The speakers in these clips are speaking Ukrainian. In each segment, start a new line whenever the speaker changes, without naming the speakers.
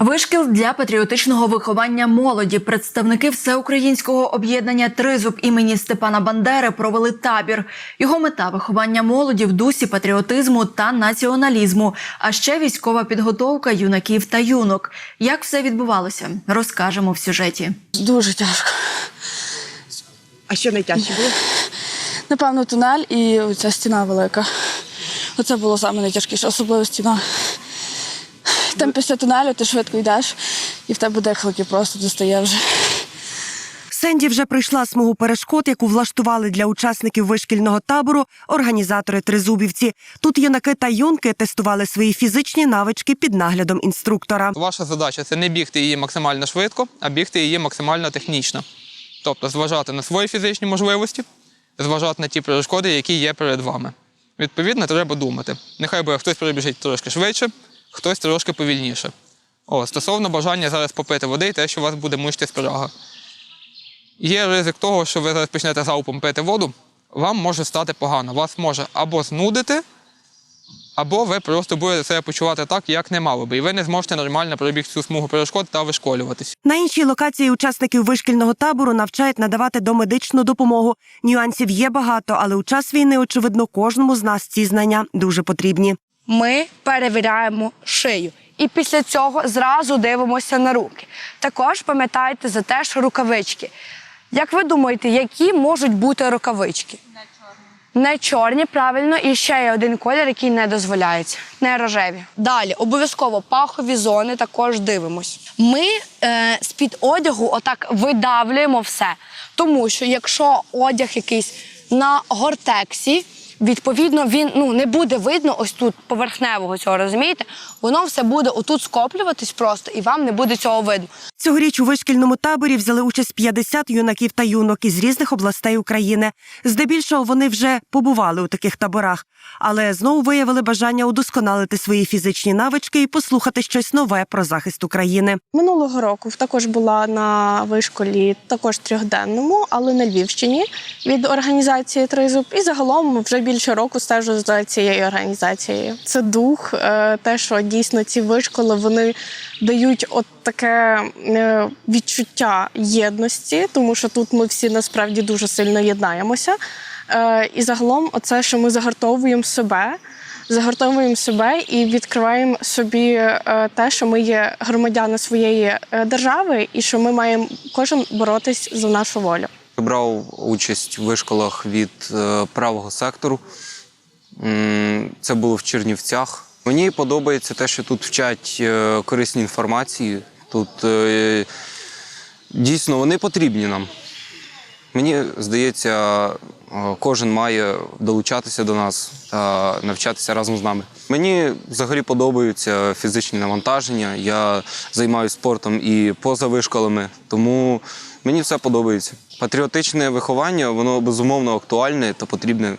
Вишкіл для патріотичного виховання молоді. Представники всеукраїнського об'єднання Тризуб імені Степана Бандери провели табір. Його мета виховання молоді в дусі патріотизму та націоналізму, а ще військова підготовка юнаків та юнок. Як все відбувалося, розкажемо в сюжеті.
Дуже тяжко.
А що найтяжче було?
Напевно, тунель і ця стіна велика. Оце було саме найтяжкіше, особливо стіна. Там після тунелю ти швидко йдеш, і в тебе дихалки просто достає вже.
Сенді вже пройшла смугу перешкод, яку влаштували для учасників вишкільного табору організатори Тризубівці. Тут юнаки та юнки тестували свої фізичні навички під наглядом інструктора.
Ваша задача це не бігти її максимально швидко, а бігти її максимально технічно. Тобто зважати на свої фізичні можливості, зважати на ті перешкоди, які є перед вами. Відповідно, треба думати. Нехай буде хтось перебіжить трошки швидше, хтось трошки повільніше. О, стосовно бажання зараз попити води і те, що у вас буде мучити спирага. Є ризик того, що ви зараз почнете залпом пити воду, вам може стати погано. Вас може або знудити, або ви просто будете себе почувати так, як не мало би, і ви не зможете нормально пробігти цю смугу перешкод та вишколюватись.
На іншій локації учасників вишкільного табору навчають надавати домедичну допомогу. Нюансів є багато, але у час війни, очевидно, кожному з нас ці знання дуже потрібні.
Ми перевіряємо шию. І після цього зразу дивимося на руки. Також пам'ятайте за те, що рукавички. Як ви думаєте, які можуть бути рукавички? Не чорні. Не чорні, правильно, і ще є один колір, який не дозволяється. Не рожеві. Далі обов'язково пахові зони також дивимось. Ми е, з-під одягу отак видавлюємо все. Тому що якщо одяг якийсь на гортексі, Відповідно, він ну не буде видно ось тут поверхневого цього, розумієте? Воно все буде отут скоплюватись просто, і вам не буде цього видно.
Цьогоріч у вишкільному таборі взяли участь 50 юнаків та юнок із різних областей України. Здебільшого вони вже побували у таких таборах, але знову виявили бажання удосконалити свої фізичні навички і послухати щось нове про захист України.
Минулого року також була на вишколі, також трьохденному, але на Львівщині від організації Тризуб. І загалом вже більше року стежу за цією організацією. Це дух, е, те, що дійсно ці вишколи вони дають от таке е, відчуття єдності, тому що тут ми всі насправді дуже сильно єднаємося. Е, І загалом, оце, що ми загартовуємо себе загортовуємо себе і відкриваємо собі те, що ми є громадяни своєї держави, і що ми маємо кожен боротись за нашу волю.
Брав участь в вишколах від е, правого сектору. Це було в Чернівцях. Мені подобається те, що тут вчать е, корисні інформації. Тут е, дійсно вони потрібні нам. Мені здається, кожен має долучатися до нас та навчатися разом з нами. Мені взагалі подобаються фізичні навантаження. Я займаюся спортом і поза вишколами, тому мені все подобається. Патріотичне виховання, воно безумовно актуальне та потрібне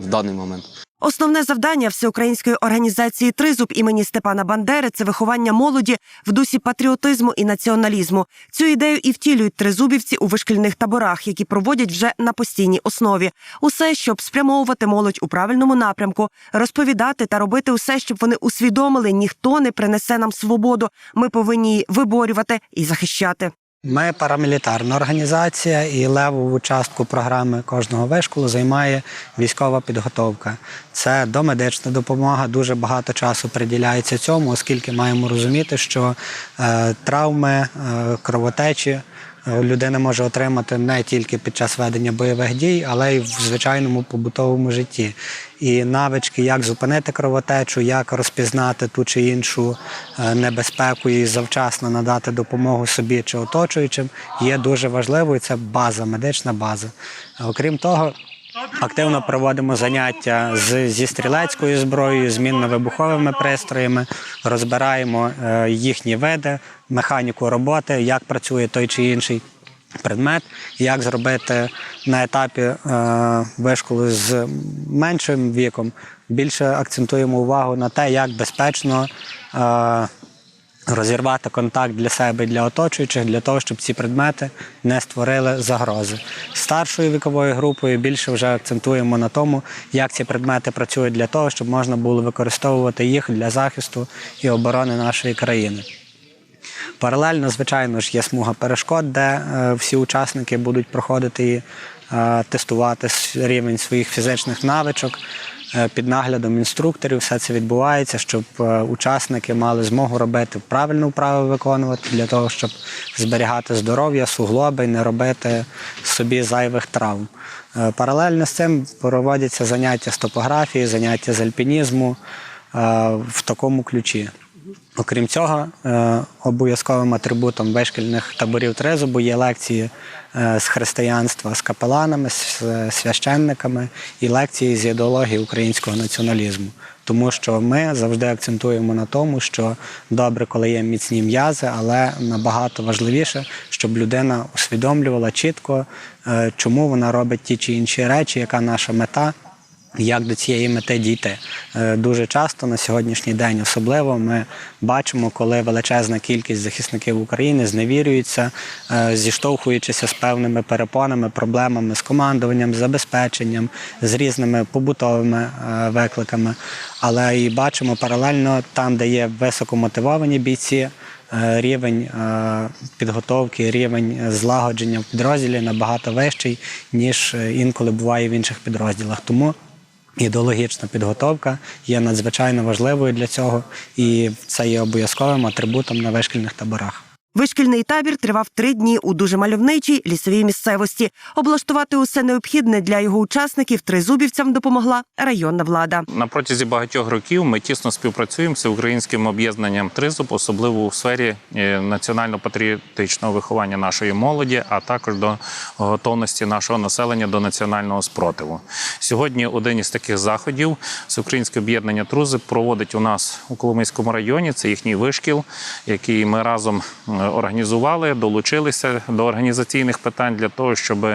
в даний момент.
Основне завдання всеукраїнської організації Тризуб імені Степана Бандери це виховання молоді в дусі патріотизму і націоналізму. Цю ідею і втілюють тризубівці у вишкільних таборах, які проводять вже на постійній основі. Усе, щоб спрямовувати молодь у правильному напрямку, розповідати та робити усе, щоб вони усвідомили, ніхто не принесе нам свободу. Ми повинні її виборювати і захищати.
Ми парамілітарна організація, і левову частку програми кожного вишколу займає військова підготовка. Це домедична допомога. Дуже багато часу приділяється цьому, оскільки маємо розуміти, що е, травми, е, кровотечі людина може отримати не тільки під час ведення бойових дій, але й в звичайному побутовому житті. І навички, як зупинити кровотечу, як розпізнати ту чи іншу е, небезпеку і завчасно надати допомогу собі чи оточуючим, є дуже важливою. Це база, медична база. Окрім того, активно проводимо заняття з, зі стрілецькою зброєю, з мінно-вибуховими пристроями, розбираємо е, їхні види, механіку роботи, як працює той чи інший предмет, як зробити на етапі е, вишколи з меншим віком. Більше акцентуємо увагу на те, як безпечно е, розірвати контакт для себе і для оточуючих, для того, щоб ці предмети не створили загрози. Старшою віковою групою більше вже акцентуємо на тому, як ці предмети працюють для того, щоб можна було використовувати їх для захисту і оборони нашої країни. Паралельно, звичайно ж, є смуга перешкод, де е, всі учасники будуть проходити і е, тестувати рівень своїх фізичних навичок. Е, Під наглядом інструкторів все це відбувається, щоб е, учасники мали змогу робити правильну вправу виконувати для того, щоб зберігати здоров'я, суглоби і не робити собі зайвих травм. Е, Паралельно з цим проводяться заняття з топографії, заняття з альпінізму в такому ключі. Окрім цього, е, обов'язковим атрибутом вишкільних таборів тризубу є лекції е, з християнства з капеланами, з священниками і лекції з ідеології українського націоналізму. Тому що ми завжди акцентуємо на тому, що добре, коли є міцні м'язи, але набагато важливіше, щоб людина усвідомлювала чітко, е, чому вона робить ті чи інші речі, яка наша мета. Як до цієї мети дійти? Е, Дуже часто на сьогоднішній день, особливо, ми бачимо, коли величезна кількість захисників України зневірюються, е, зіштовхуючися з певними перепонами, проблемами з командуванням, забезпеченням, з різними побутовими е, викликами. Але і бачимо паралельно там, де є високомотивовані бійці, рівень підготовки, рівень злагодження в підрозділі набагато вищий, ніж інколи буває в інших підрозділах. Тому ідеологічна підготовка є надзвичайно важливою для цього, і це є обов'язковим атрибутом на вишкільних таборах.
Вишкільний табір тривав три дні у дуже мальовничій лісовій місцевості. Облаштувати усе необхідне для його учасників тризубівцям допомогла районна влада.
На протязі багатьох років ми тісно співпрацюємо з українським об'єднанням Тризуб, особливо у сфері е, національно-патріотичного виховання нашої молоді, а також до готовності нашого населення до національного спротиву. Сьогодні один із таких заходів Всеукраїнське об'єднання Трузиб проводить у нас у Коломийському районі. Це їхній вишкіл, який ми разом організували, долучилися до організаційних питань для того, щоб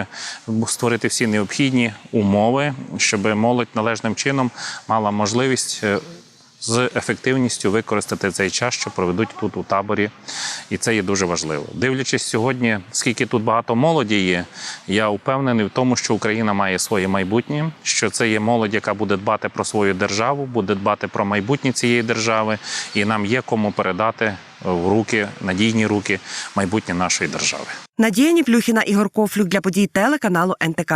створити всі необхідні умови, щоб молодь належним чином мала можливість. е, З ефективністю використати цей час, що проведуть тут у таборі, і це є дуже важливо. Дивлячись сьогодні, скільки тут багато молоді є, я впевнений в тому, що Україна має своє майбутнє, що це є молодь, яка буде дбати про свою державу, буде дбати про майбутнє цієї держави, і нам є кому передати в руки, надійні руки майбутнє нашої держави.
Надія Ніплюхіна Ігор Кофлюк для подій телеканалу НТК.